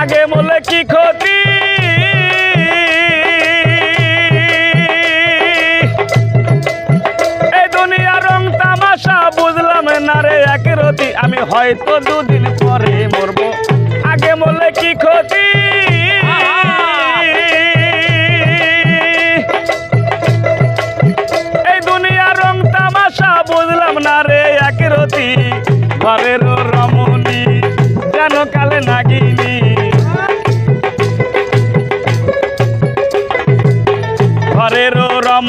আগে বলে কি ক্ষতি? এই দুনিয়ার রং তামাশা বুঝলাম না রে আমি হয়তো দুদিন পরে মরব। আগে বলে কি ক্ষতি? এই দুনিয়ার রং তামাশা বুঝলাম না রে এক ঘরের রমণী, যেন কালে নাগিনী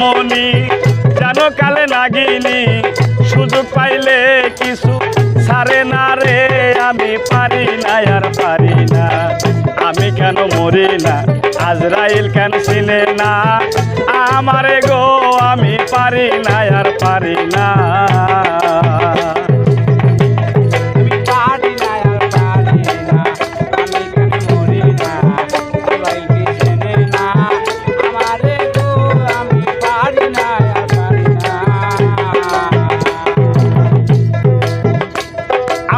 রমণী যেন কালে নাগিনি, সুযোগ পাইলে কিছু সারে না রে। আমি পারি না, আর পারি না। আমি কেন মরি না? আজরাইল কেন চিনে না? আমারে গো, আমি পারি না, আর পারি না।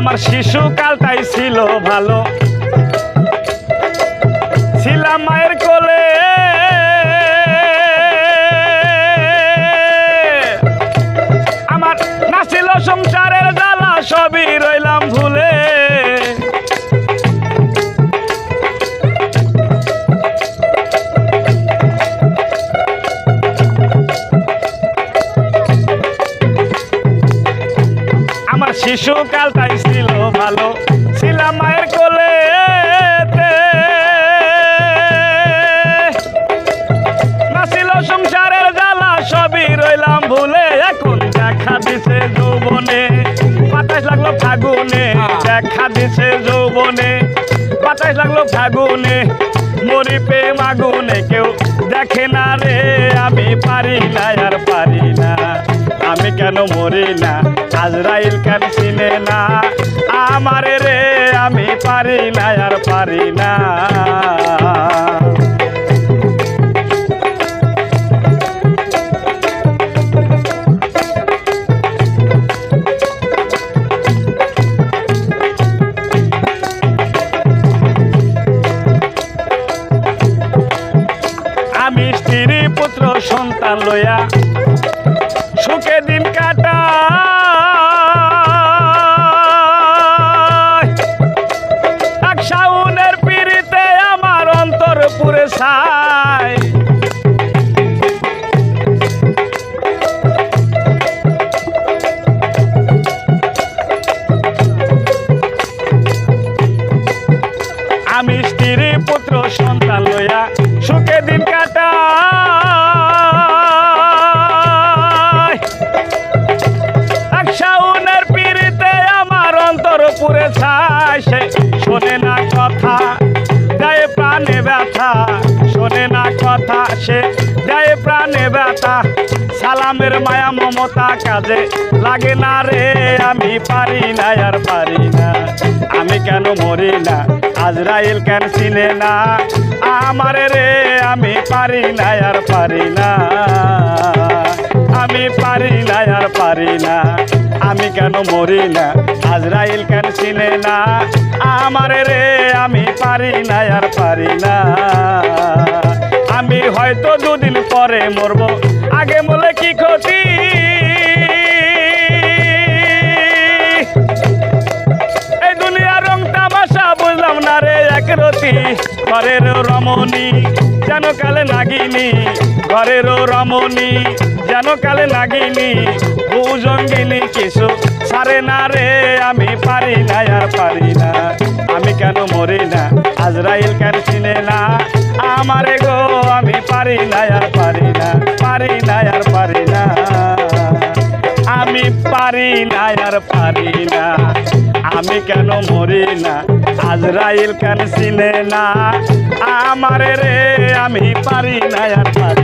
আমার শিশুকালটাই ছিল ভালো। ছিলাম মায়ের কোলে। আমার না ছিল সংসারের জ্বালা, সবই রইলাম ভুলে। আমার শিশুকালটাই ছিল ভালো ছিলাম মায়ের কোলে নাছিল সংসারের জ্বালা সবই রইলাম ভুলে এখন দেখা দিছে যৌবনে। বাতাস লাগল ফাগুনে দেখা দিছে যৌবনে। বাতাস লাগল ফাগুনে মরি প্রেম আগুনে কেউ দেখে না রে আমি পারি না আর পারি না। আমি কেন মরি না? আজরাইল কেন চিনে না? আমারে রে, আমি পারি না, আর পারি না। আমি স্ত্রী পুত্র সন্তান লইয়া সুখে দিন কাটা শাউনের পিড়িতে আমার অন্তর পুরে ছাই আমি স্ত্রী পুত্র, সন্তান লইয়া সুখে দিন কাটা পুরে ছাই সে শোনে না কথা দেয় প্রাণে ব্যথা। শোনে না কথা, সে দেয় প্রাণে ব্যথা। সালামের মায়া মমতা কাজে লাগে না রে, আমি পারি না, আর পারি না। আমি কেন মরি না? আজরাইল কেন চিনে না? আমারে রে, আমি পারি না, আর পারি না। আর পারি না। আমি কেন মরি না? আজরাইল কেন চিনে না? আমারে রে, আমি পারি না, আর পারি না। আমি হয়তো দুদিন পরে মরবো। আগে বলে কি ক্ষতি? এই দুনিয়ার রং তামাশা বুঝলাম না রে, এক রতি। ঘরের রমণী, যেন কালে নাগিনী। ঘরের রমণী, যেন কালে নাগিনী ভুজঙ্গিনী কিছু সারে না রে, আমি পারি না, আর পারি না। আমি কেন মরি না? আজরাইল কেন চিনে না? আমারে গো, আমি পারি না, আর পারি না পারি না, আর পারি না। আমি পারি না, আর পারি না। আমি কেন মরি না? আজরাইল কেন চিনে না? আমারে রে, আমি পারি না, আর পারি